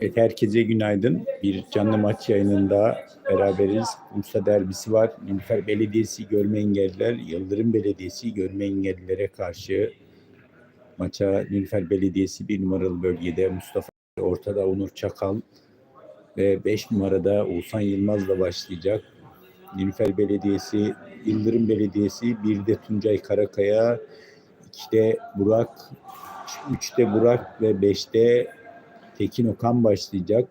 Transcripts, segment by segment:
Evet, herkese günaydın. Bir canlı maç yayınında beraberiz. Bursa derbisi var. Nilüfer Belediyesi Görme Engelliler, Yıldırım Belediyesi Görme Engellilere karşı maça Nilüfer Belediyesi bir numaralı bölgede Mustafa ortada Onur Çakal ve 5 numarada Oğuzhan Yılmaz'la başlayacak. Nilüfer Belediyesi, Yıldırım Belediyesi, bir de Tuncay Karakaya, 2'de Burak, 3'te Burak ve 5'te Tekin Okan başlayacak.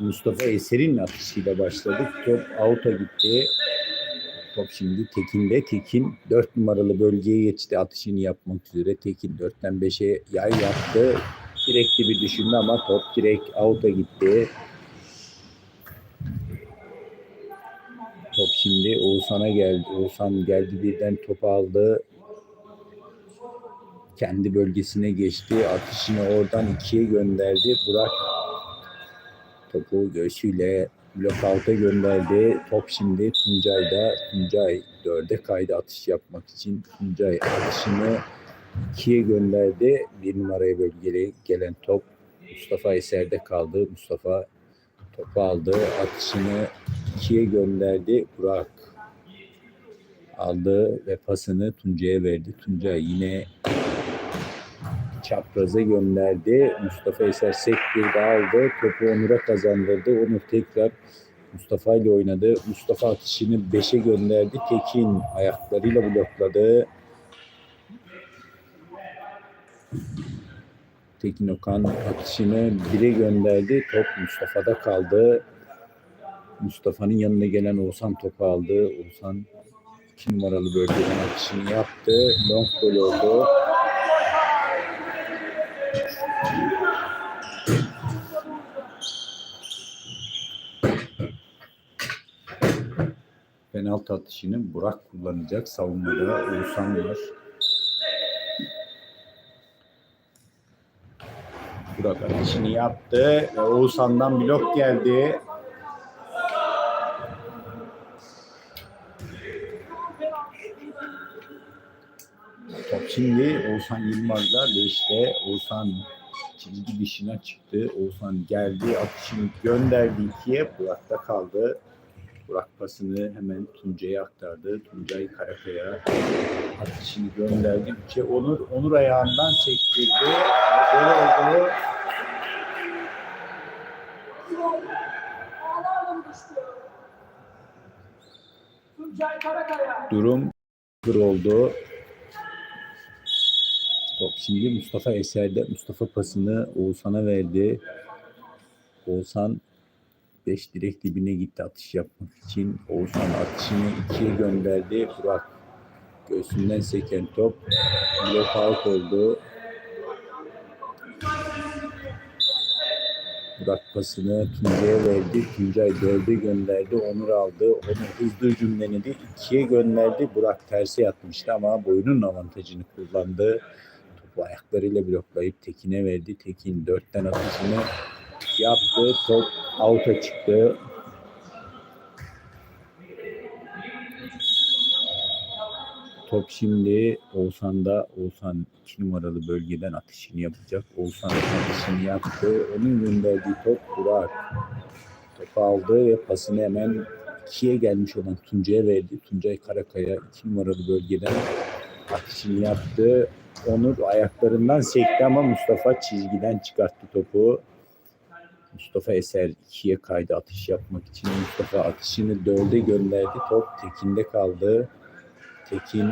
Mustafa Eser'in atışıyla başladık. Top out'a gitti. Top şimdi Tekin'de. Tekin 4 numaralı bölgeye geçti atışını yapmak üzere. Tekin 4'ten 5'e yay yaptı. Direkti bir düşündü ama top direkt out'a gitti. Top şimdi Oğuzhan'a geldi. Oğuzhan geldi birden topu aldı. Kendi bölgesine geçti. Atışını oradan ikiye gönderdi. Burak topu göğsüyle blockout'a gönderdi. Top şimdi Tuncay'da. Tuncay dörde kaydı atış yapmak için. Tuncay atışını ikiye gönderdi. Bir numaraya bölgeli gelen top Mustafa Eser'de kaldı. Mustafa topu aldı. Atışını ikiye gönderdi. Burak aldı ve pasını Tuncay'a verdi. Tuncay yine çapraza gönderdi. Mustafa Eser sektirdi aldı. Topu Onur'a kazandırdı. Onur tekrar Mustafa ile oynadı. Mustafa atışını 5'e gönderdi. Tekin ayaklarıyla blokladı. Tekin Okan atışını 1'e gönderdi. Top Mustafa'da kaldı. Mustafa'nın yanına gelen Oğuzhan topu aldı. Oğuzhan 2 numaralı bölgeden atışını yaptı. Long oldu. Penaltı atışını Burak kullanacak. Savunmada Oğuzhan var. Burak atışını yaptı. Oğuzhan'dan blok geldi. Top şimdi Oğuzhan Yılmaz'la Leş'te. Oğuzhan çizgi dışına çıktı. Oğuzhan geldi. Atışını gönderdi ikiye. Burak'ta kaldı. Burak pasını hemen Tuncay'a aktardı. Tuncay Karakaya atışını gönderdi. Üçe Onur, Onur ayağından sektirdi. Gol oldu. Durum bir oldu. Top şimdi Mustafa Eser'de. Mustafa pasını Oğuzhan'a verdi. Oğuzhan 5 direkt dibine gitti atış yapmak için. Oğuzhan atışını ikiye gönderdi. Burak göğsünden seken top blok out oldu. Burak pasını Tuncay'a verdi. Tuncay dörde gönderdi. Onur aldı. Onu hızlı hücum denedi. ikiye gönderdi. Burak terse yatmıştı ama boyunun avantajını kullandı. Topu ayaklarıyla bloklayıp Tekin'e verdi. Tekin dörtten atışını yaptı. Top out'a çıktı. Top şimdi Oğuzhan'da. Oğuzhan 2 numaralı bölgeden atışını yapacak. Oğuzhan atışını yaptı. Onun gönderdiği top Burak. Topu aldı ve pasını hemen ikiye gelmiş olan Tuncay'a verdi. Tuncay Karakaya 2 numaralı bölgeden atışını yaptı. Onur ayaklarından sekti ama Mustafa çizgiden çıkarttı topu. Mustafa Eser ikiye kaydı atış yapmak için. Mustafa atışını dörde gönderdi. Top Tekin'de kaldı. Tekin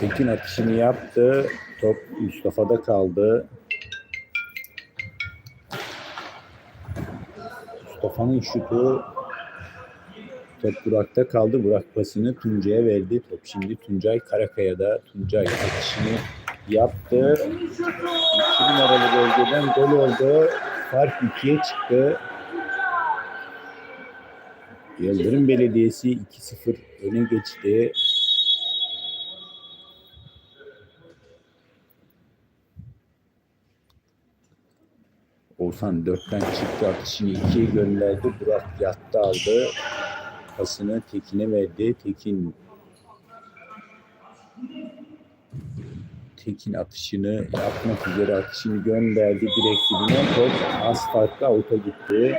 Tekin atışını yaptı. Top Mustafa'da kaldı. Mustafa'nın şutu top Burak'ta kaldı. Burak pasını Tuncay'a verdi. Top şimdi Tuncay Karakaya'da. Tuncay atışını yaptı. Senin şutu. 2 numaralı bölgeden gol oldu. Fark 2'ye çıktı. Yıldırım Belediyesi 2-0 öne geçti. Oğuzhan 4'ten çıktı atışını 2'ye gönderdi. Burak yattı aldı. Pasını Tekin'e verdi. Tekin Tekin atışını yapmak üzere atışını gönderdi direkt. Top az farklı avuta gitti.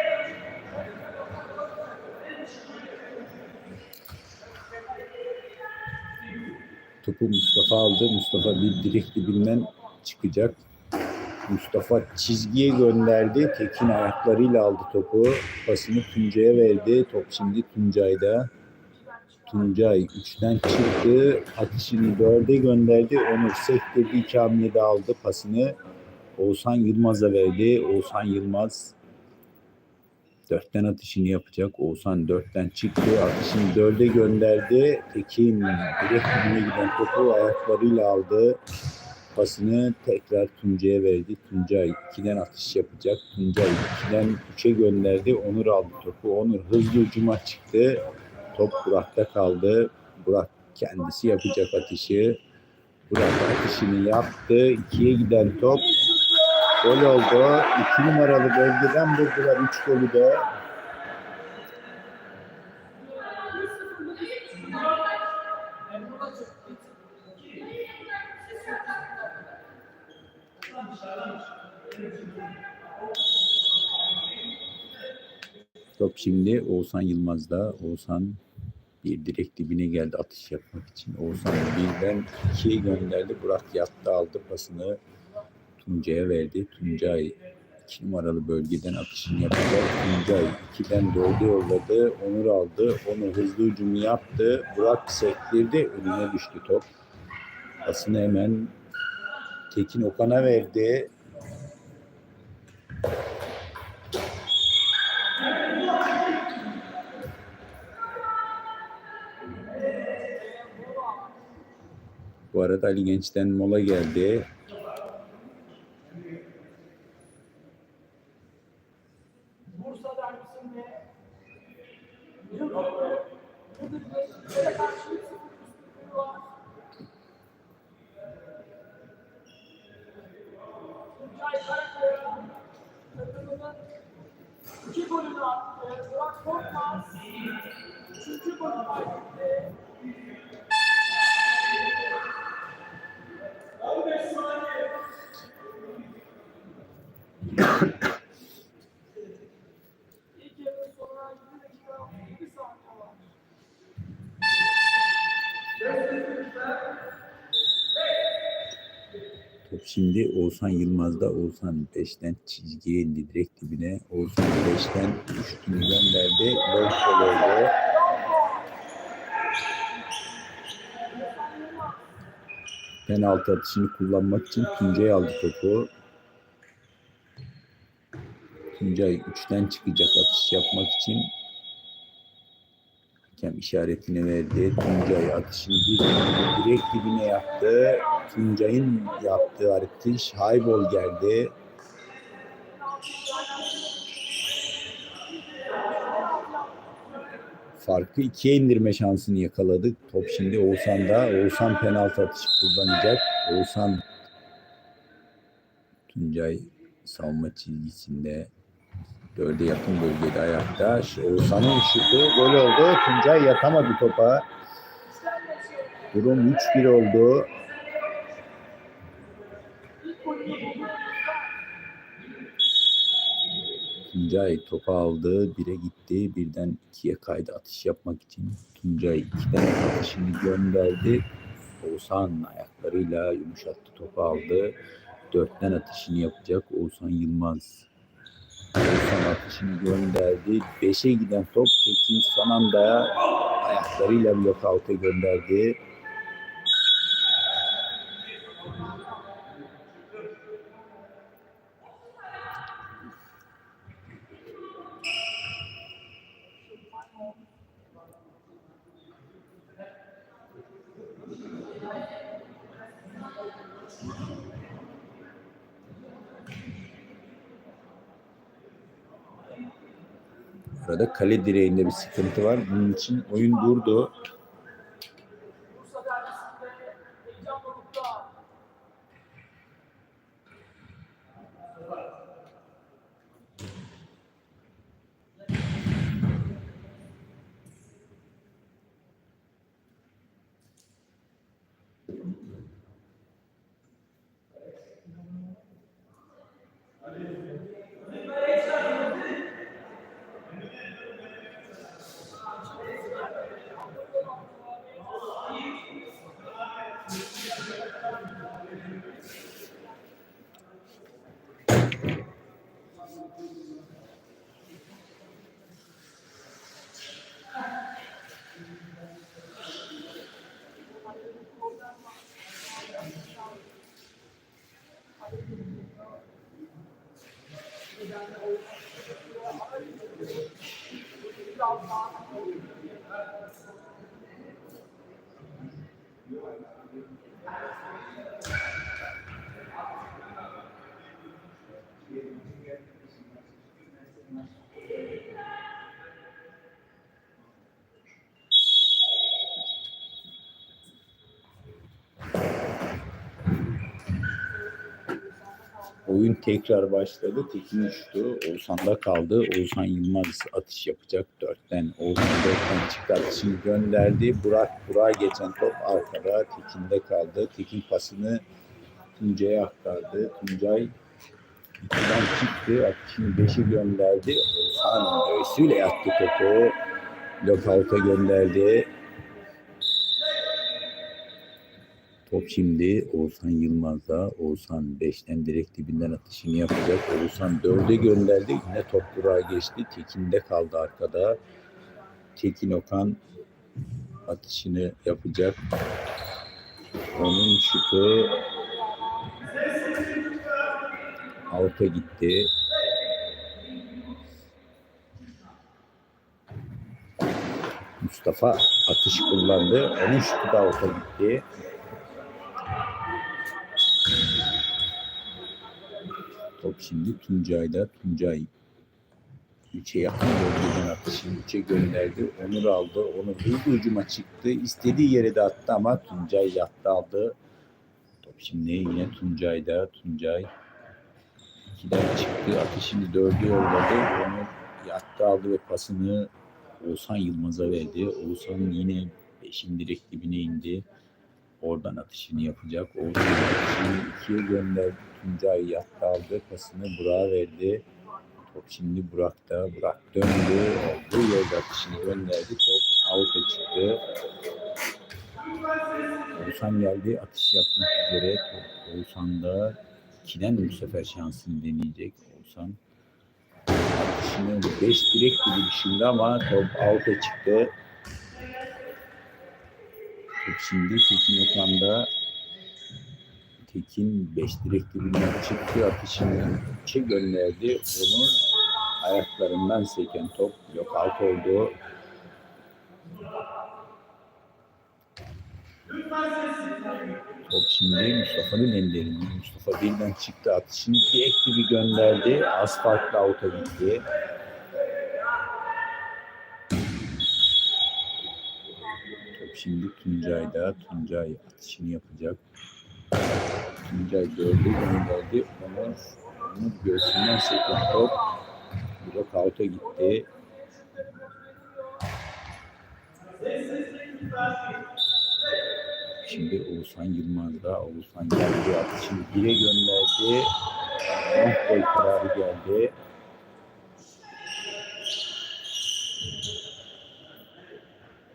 Topu Mustafa aldı. Mustafa bir direkt dibinden çıkacak. Mustafa çizgiye gönderdi. Tekin ayaklarıyla aldı topu. Pasını Tuncay'a verdi. Top şimdi Tuncay'da. Tuncay 3'ten çıktı. Atışını 4'e gönderdi. Onur sektirdi. iki hamlede aldı pasını. Oğuzhan Yılmaz'a verdi. Oğuzhan Yılmaz 4'ten atışını yapacak. Oğuzhan 4'ten çıktı. Atışını 4'e gönderdi. Tekin direkt dibine giden topu ayaklarıyla aldı. Pasını tekrar Tuncay'a verdi. Tuncay 2'den atış yapacak. Tuncay 2'den 3'e gönderdi. Onur aldı topu. Onur hızlı ucuma çıktı. Top Burak'ta kaldı. Burak kendisi yapacak atışı. Burak atışını yaptı. İkiye giden top gol oldu. İki numaralı bölgeden vurdular. Üç golü de. Top şimdi Oğuzhan Yılmaz'da. Oğuzhan bir direkt dibine geldi atış yapmak için. Oğuzhan birden ikiye gönderdi. Burak yattı aldı pasını. Tuncay'a verdi. Tuncay iki numaralı bölgeden atışını yapacak. Tuncay 2'den 4'e yolladı. Onur aldı. Onur hızlı hücumu yaptı. Burak sektirdi. Önüne düştü top. Pasını hemen Tekin Okan'a verdi. Arada Ali Genç'ten mola geldi. Bursa derbisinde Yıldırım'ı Yıldırım'a karşı 1-0 üstünlüğü var. Tuncay Karakaya takımının iki golünü attı. Burak Korkmaz üçüncü golünü kaydetti. Şimdi Oğuzhan Yılmaz'da. Oğuzhan 5'ten çizgiye indi direkt dibine. Oğuzhan 5'ten üçlüğünü gönderdi. Gol gol oldu. Penaltı atışını kullanmak için Tuncay aldı topu. Tuncay 3'ten çıkacak atış yapmak için. Hakem işaretini verdi. Tuncay atışını bir direkt dibine yaptı. Tuncay'ın yaptığı atış highball geldi. Farkı ikiye indirme şansını yakaladık. Top şimdi Oğuzhan'da. Oğuzhan penaltı atışı kullanacak. Oğuzhan Tuncay savunma çizgisinde dörde yakın bölgede ayakta. Oğuzhan'ın şutu gol oldu. Tuncay yatamadı topa. Durum 3-1 oldu. Tuncay topu aldı. Bire gitti. Birden ikiye kaydı atış yapmak için. Tuncay ikiden atışını gönderdi. Oğuzhan ayaklarıyla yumuşattı topu aldı. Dörtten atışını yapacak Oğuzhan Yılmaz. Oğuzhan atışını gönderdi. Beşe giden top Tekin son anda ayaklarıyla blokout'a gönderdi. Arada kale direğinde bir sıkıntı var. Bunun için oyun durdu. done the whole thing. Oyun tekrar başladı. Tekin uçtu. Oğuzhan'da kaldı. Oğuzhan Yılmaz atış yapacak dörtten. Oğuzhan dörtten çıktı. Atışını gönderdi. Burak Burak'a geçen top arkada. Tekin'de kaldı. Tekin pasını Tuncay'a aktardı. Tuncay ikiden çıktı. Atışını beşi gönderdi. Oğuzhan göğsüyle yattı topu. Lokaut'a gönderdi. Top şimdi Oğuzhan Yılmaz'da. Oğuzhan 5'ten direkt dibinden atışını yapacak. Oğuzhan 4'e gönderdi. Yine top Burak'a geçti. Tekin'de kaldı arkada. Tekin Okan atışını yapacak. Onun şutu out'a gitti. Mustafa atış kullandı. Onun şutu da out'a gitti. Top şimdi Tuncay'da. Tuncay 3'e yakın bölgeden atışını 3'e gönderdi. Onur aldı. Onur hızlı hücuma çıktı. İstediği yere de attı ama Tuncay yattı aldı. Top şimdi yine Tuncay'da. Tuncay 2'den çıktı. Atışını 4'e yolladı. Onur yattı aldı ve pasını Oğuzhan Yılmaz'a verdi. Oğuzhan yine 5'in direkt dibine indi. Oradan atışını yapacak. Oğuzhan atışını ikiye gönderdi. Tuncay yattı aldı. Pasını Burak'a verdi. Top şimdi Burak'ta. Burak döndü. Olduğu yerde atışını gönderdi. Top out'a çıktı. Oğuzhan geldi. Atış yapmak üzere. Top Oğuzhan'da. İkiden bu sefer şansını deneyecek. Oğuzhan atışını 5 direkt gibi düşündü ama top out'a çıktı. Top şimdi Tekin Okan'da Tekin 5 direkt dibinden çıktı. Atışını 3'e gönderdi. Onun ayaklarından seken top blok oldu. Top şimdi Mustafa'nın ellerinde. Mustafa birden çıktı. Atışını direkt gibi gönderdi. Az farklı out'a gitti. Şimdi Tuncay'da. Tuncay atışını yapacak. Tuncay gördü, gönderdi. Onur, Onur göğsünden seken top. Blok out'a gitti. Şimdi Oğuzhan Yılmaz'da. Oğuzhan geldi. Atışını bire gönderdi. Gol kararı geldi.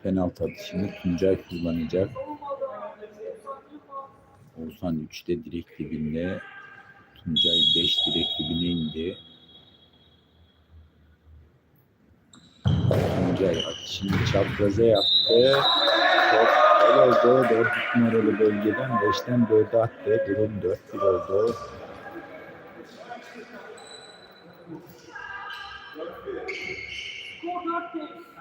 Penaltı atışını Tuncay kullanacak. Oğuzhan 3'te direkt dibinde. Tuncay 5 direk dibine indi. Tuncay atışını çapraza yaptı. Top el oldu. 4 numaralı bölgeden 5'ten 4'e attı. Durum 4-1 oldu. Skor 4 değil.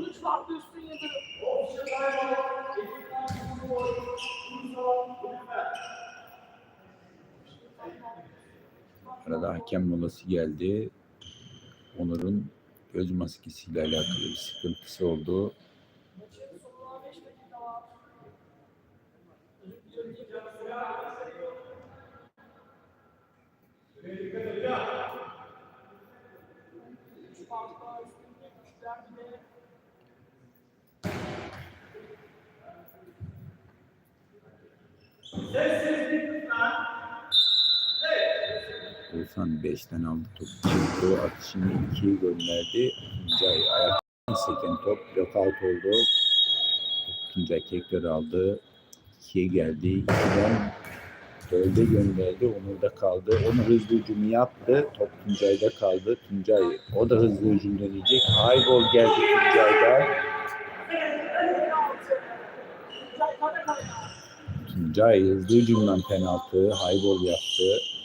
3 farklı üstün yedi. Arada hakem molası geldi. Onur'un göz maskesiyle alakalı bir sıkıntısı oldu. 95'ten aldı topu. Çıktı atışını ikiye gönderdi. Tuncay ayaktan seken top blockout oldu. Tuncay tekrar aldı. 2'ye geldi. 2'den 4'e gönderdi. Onur'da kaldı. Onur hızlı hücumu yaptı. Top Tuncay'da kaldı. Tuncay o da hızlı hücum deneyecek. High ball geldi Tuncay'da. Tuncay hızlı hücumdan penaltı. High ball yaptı.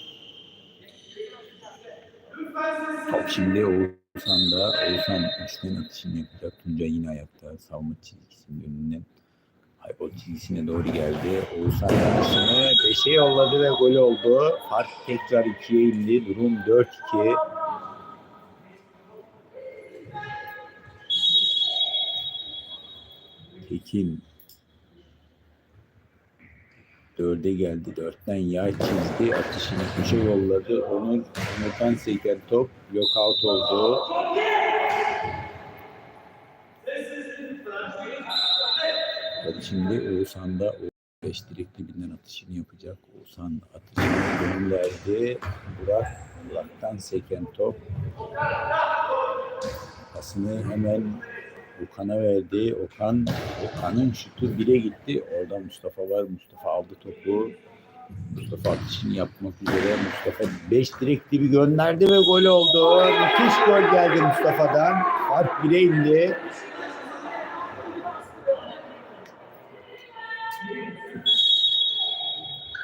Şimdi Oğuzhan'da. Oğuzhan üçten atışını yapacak. Tuncay yine ayakta. Savunma çizgisinin önünden Haybol çizgisine doğru geldi. Oğuzhan atışını 5'e yolladı ve gol oldu. Fark tekrar 2'ye indi. Durum 4-2. Tekin Dörde geldi. Dörtten yay çizdi. Atışını köşe yolladı. Onur, Onur'dan seken top lockout oldu. Tabii şimdi Oğuzhan'da 5 direk dibinden atışını yapacak. Oğuzhan atışını gönderdi. Burak, Burak'tan seken top. Pasını hemen Okan'a verdi. Okan, Okan'ın şutu bire gitti. Orada Mustafa var. Mustafa aldı topu. Mustafa atışını yapmak üzere. Mustafa 5 direk dibi gönderdi ve gol oldu. Müthiş gol geldi Mustafa'dan. Fark bire indi.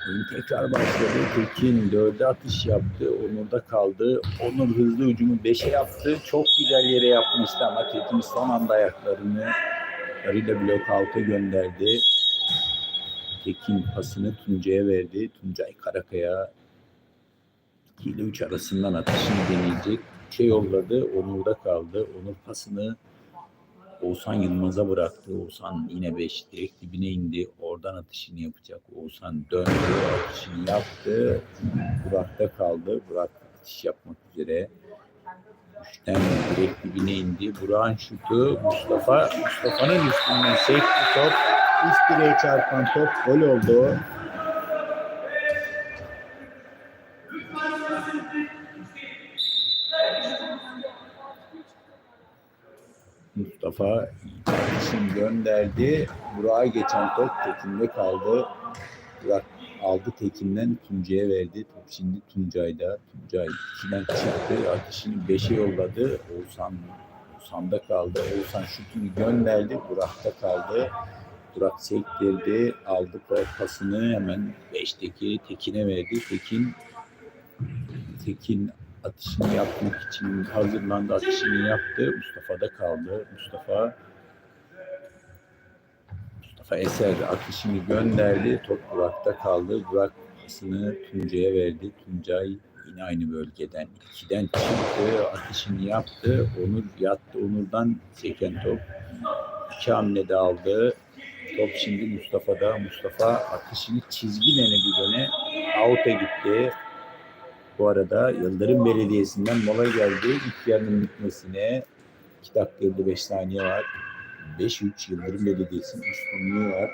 Oyun tekrar başladı. Tekin dörde atış yaptı. Onur'da kaldı. Onur hızlı hücumu beşe yaptı. Çok güzel yere yapmıştı ama Tekin son anda ayaklarını yarıyla blok altı gönderdi. Tekin pasını Tuncay'a verdi. Tuncay Karakaya 2 ile 3 arasından atışını deneyecek. 3'e yolladı. Onur'da kaldı. Onur pasını Oğuzhan Yılmaz'a bıraktı. Oğuzhan yine 5 direkt dibine indi. Oradan atışını yapacak. Oğuzhan döndü. Atışını yaptı. Burak'ta kaldı. Burak atış yapmak üzere. Üçten direkt dibine indi. Burak'ın şutu Mustafa. Mustafa'nın üstünden sekti top. Üst direğe çarpan top gol oldu. Mustafa atışını gönderdi. Burak'a geçen top Tekin'de kaldı. Burak aldı Tekin'den Tuncay'a verdi. Top şimdi Tuncay'da. Tuncay 2'den çıktı. Atışını 5'e yolladı. Oğuzhan Oğuzhan'da kaldı. Oğuzhan şutunu gönderdi. Burak'ta kaldı. Burak sektirdi. Aldı pasını hemen 5'teki Tekin'e verdi. Tekin Tekin atışını yapmak için hazırlandı. Atışını yaptı. Mustafa da kaldı. Mustafa Mustafa Eser atışını gönderdi. Top Burak'ta kaldı. Burak pasını Tuncay'a verdi. Tuncay yine aynı bölgeden. ikiden çıktı. Atışını yaptı. Onur yattı. Onur'dan seken top. İki hamlede aldı. Top şimdi Mustafa'da. Mustafa atışını çizgi denedi gene. Out'a gitti. Bu arada Yıldırım Belediyesi'nden mola geldi. İlk yarının bitmesine 2 dakika 55 saniye var. 5-3 Yıldırım Belediyesi'nin üstünlüğü var.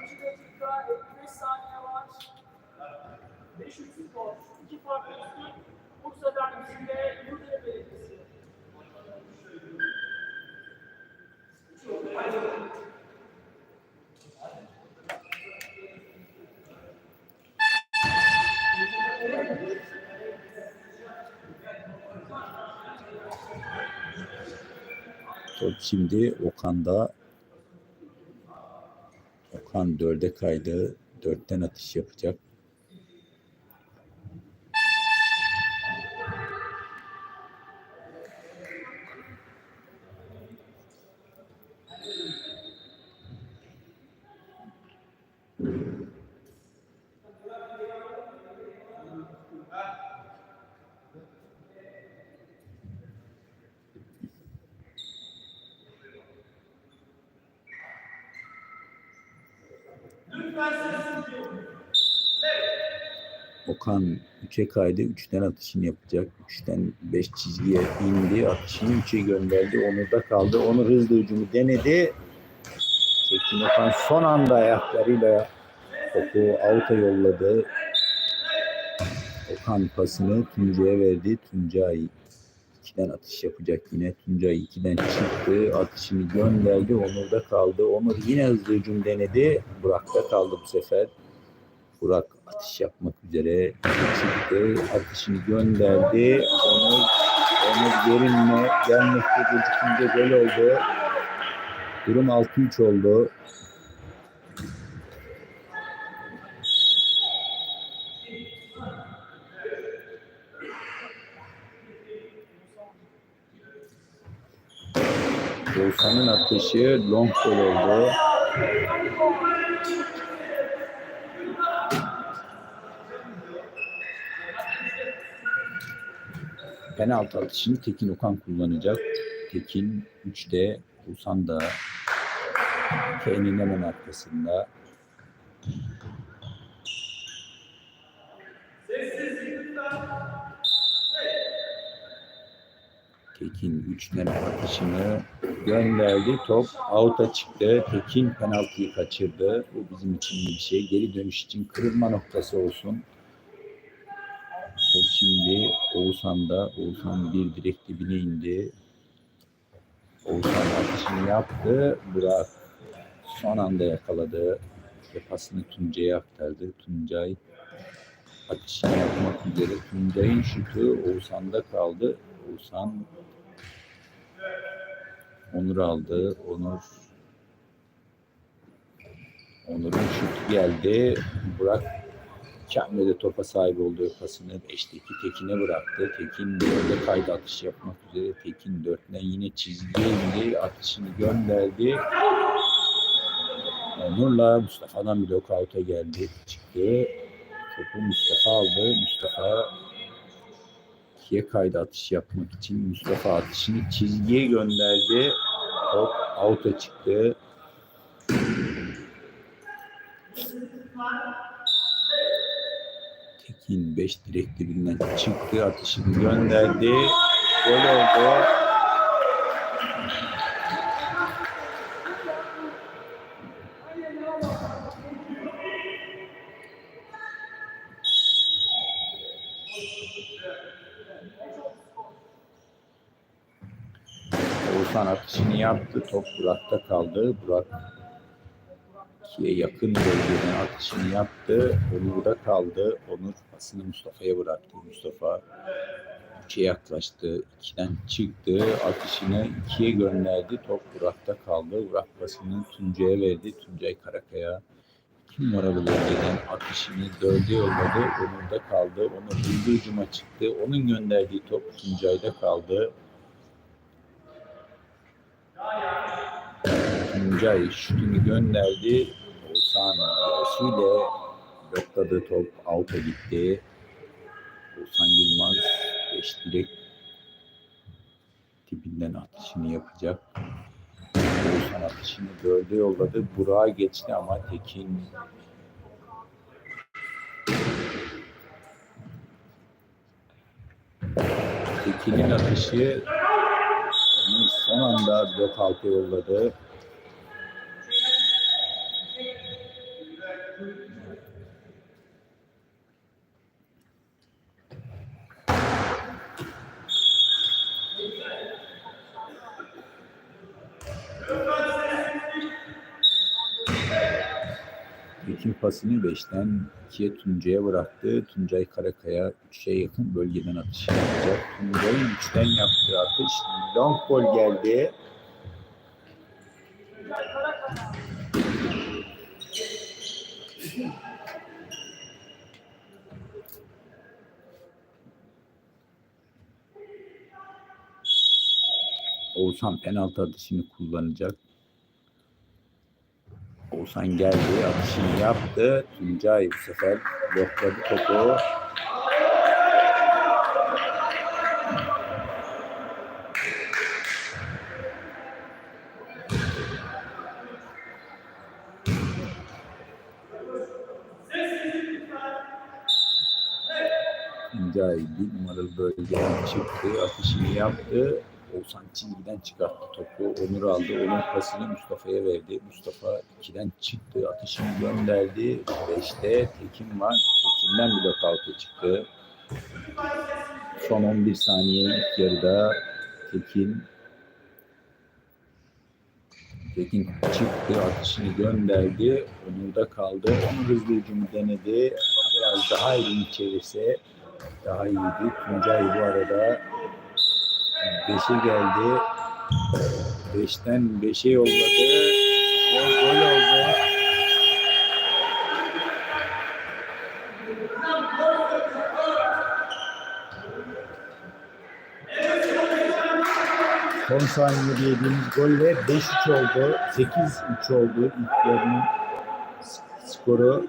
2 dakika Top şimdi Okan'da. Okan dörde kaydı. Dörtten atış yapacak. 3'e kaydı. 3'ten atışını yapacak. 3'ten 5 çizgiye indi. Atışını 3'e gönderdi. Onur'da kaldı. Onur hızlı hücumu denedi. Çekin Okan son anda ayaklarıyla topu out'a yolladı. Okan pasını Tuncay'a verdi. Tuncay 2'den atış yapacak yine. Tuncay 2'den çıktı. Atışını gönderdi. Onur'da kaldı. Onur yine hızlı hücum denedi. Burak'ta kaldı bu sefer. Burak atış yapmak üzere çıktı. Atışını gönderdi. Onur, Onur gerinme gelmekte gecikince gol oldu. Durum 6-3 oldu. Oğuzhan'ın atışı long gol oldu. Penaltı atışını Tekin Okan kullanacak. Tekin 3'te, Oğuzhan da Kane'in hemen arkasında. Tekin 3'ten atışını gönderdi. Top out'a çıktı. Tekin penaltıyı kaçırdı. Bu bizim için bir şey. Geri dönüş için kırılma noktası olsun. Şimdi Oğuzhan'da. Oğuzhan bir direkt dibine indi. Oğuzhan atışını yaptı. Burak son anda yakaladı. Ve pasını Tuncay'a aktardı. Tuncay atışını yapmak üzere. Tuncay'ın şutu Oğuzhan'da kaldı. Oğuzhan Onur aldı. Onur Onur'un şutu geldi. Burak Kamil'e topa sahip olduğu pasını 5'teki Tekin'e bıraktı. Tekin böyle kaydı atış yapmak üzere. Tekin 4'ten yine çizgiye indi. Atışını gönderdi. Onur'la Mustafa'dan bir lockout'a geldi. Çıktı. Topu Mustafa aldı. Mustafa ikiye kaydı atış yapmak için Mustafa atışını çizgiye gönderdi. Top out'a çıktı. Tekin 5 direkt dibinden çıktı. Atışını gönderdi. Gol oldu. Oğuzhan atışını yaptı. Top Burak'ta kaldı. Burak ikiye yakın bölgeden atışını yaptı. Onur'da kaldı. Onur pasını Mustafa'ya bıraktı. Mustafa üçe yaklaştı. İkiden çıktı. Atışını ikiye gönderdi. Top Burak'ta kaldı. Burak pasını Tuncay'a verdi. Tuncay Karakaya iki numaralı bölgeden atışını dörde yolladı. Onur'da kaldı. Onur hızlı çıktı. Onun gönderdiği top Tuncay'da kaldı. Tuncay şutunu gönderdi. Oğuzhan göğsüyle blokladığı top out'a gitti. Oğuzhan Yılmaz 5 direkt tipinden atışını yapacak. Oğuzhan atışını dörde yolladı. Burak'a geçti ama Tekin Tekin'in atışı son anda blok altı yolladı. Tekin pasını 5'ten 2'ye Tuncay'a bıraktı. Tuncay Karakaya 3'e yakın bölgeden atış yapacak. Tuncay'ın 3'ten yaptığı atış long ball geldi. Oğuzhan penaltı atışını kullanacak. Oğuzhan geldi, atışını yaptı. Tuncay bu sefer blokladı topu. Tuncay bir numaralı bölgeden çıktı, atışını yaptı. Çizgiden çıkarttı topu. Onur aldı. Onur pasını Mustafa'ya verdi. Mustafa 2'den çıktı. Atışını gönderdi. 5'te Tekin var. Tekin'den blok out'a çıktı. Son 11 saniye ilk yarıda Tekin Tekin çıktı, atışını gönderdi. Onur'da kaldı. Onur hızlı hücumu denedi. Biraz daha elini çevirse daha iyiydi. Tuncay bu arada 5'e geldi. 5'ten 5'e yolladı. Gol, gol oldu. Son saniyede yediğimiz golle 5-3 oldu. 8-3 oldu ilk yarının skoru.